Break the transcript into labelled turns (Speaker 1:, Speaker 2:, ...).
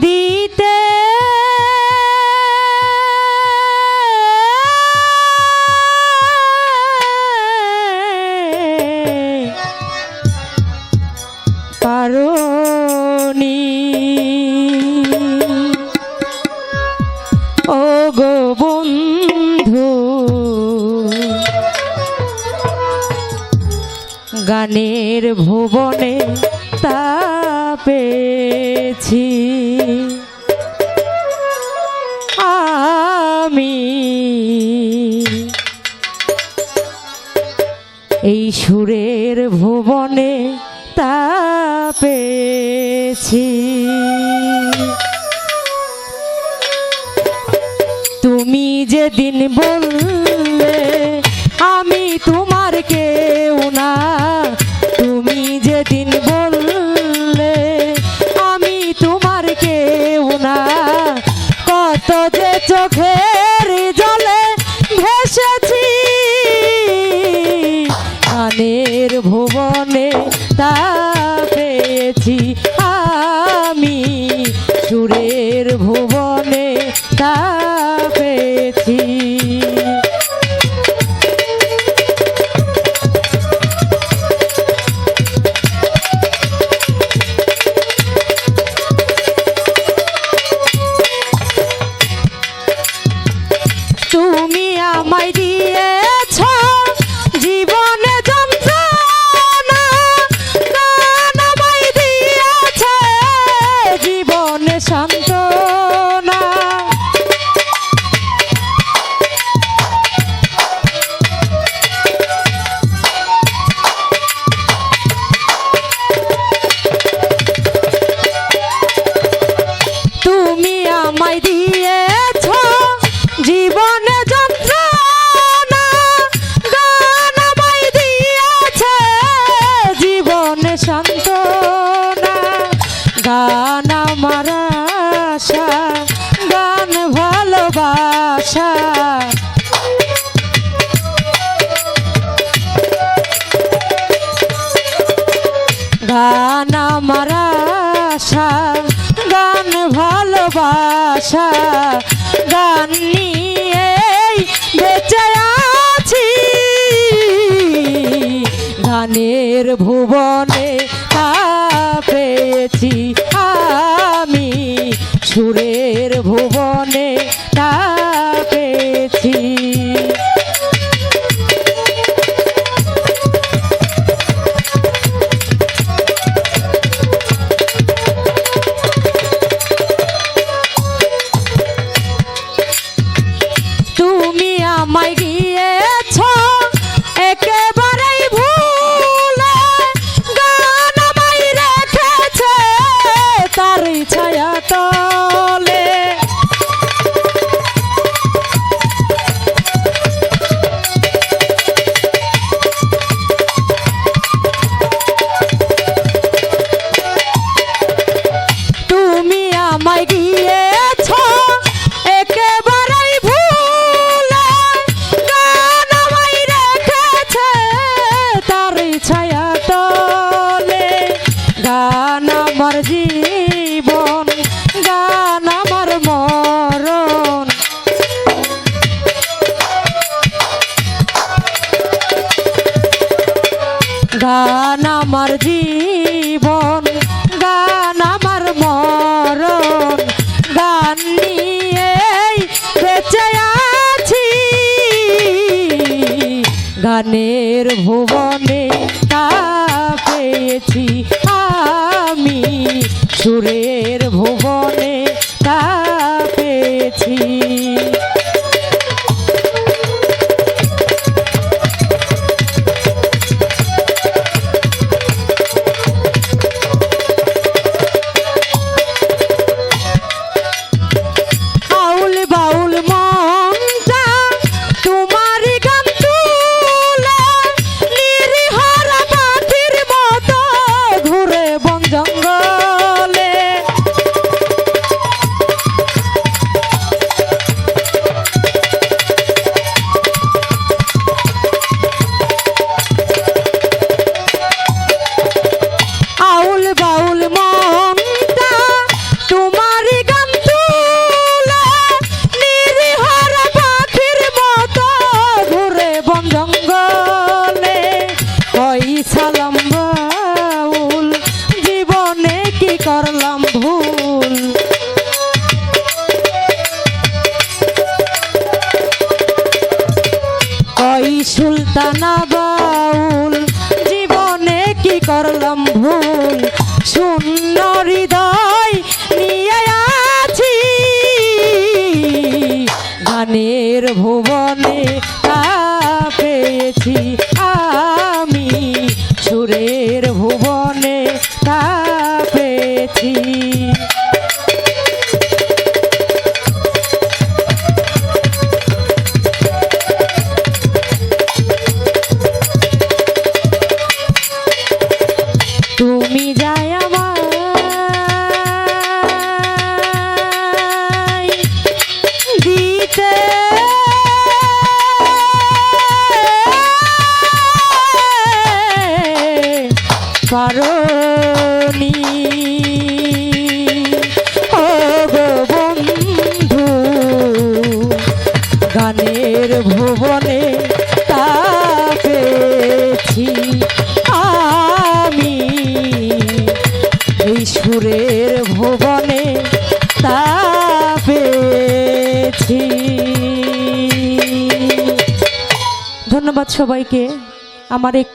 Speaker 1: দিতে। পারি ও গো বন্ধু গানের ভুবনে তা পেয়েছি। আমি এই সুরের ভুবনে তা পেয়েছি। তুমি যেদিন বললে আমি তোমার কেউ না। তো যে চোখে আশা গান নিয়ে বেঁচে আছি। গানের ভুবনে পেয়েছি আমি সুরে করলাম সুরের ভুবনে তা পেয়েছি। ধন্যবাদ সবাইকে। আমার একটি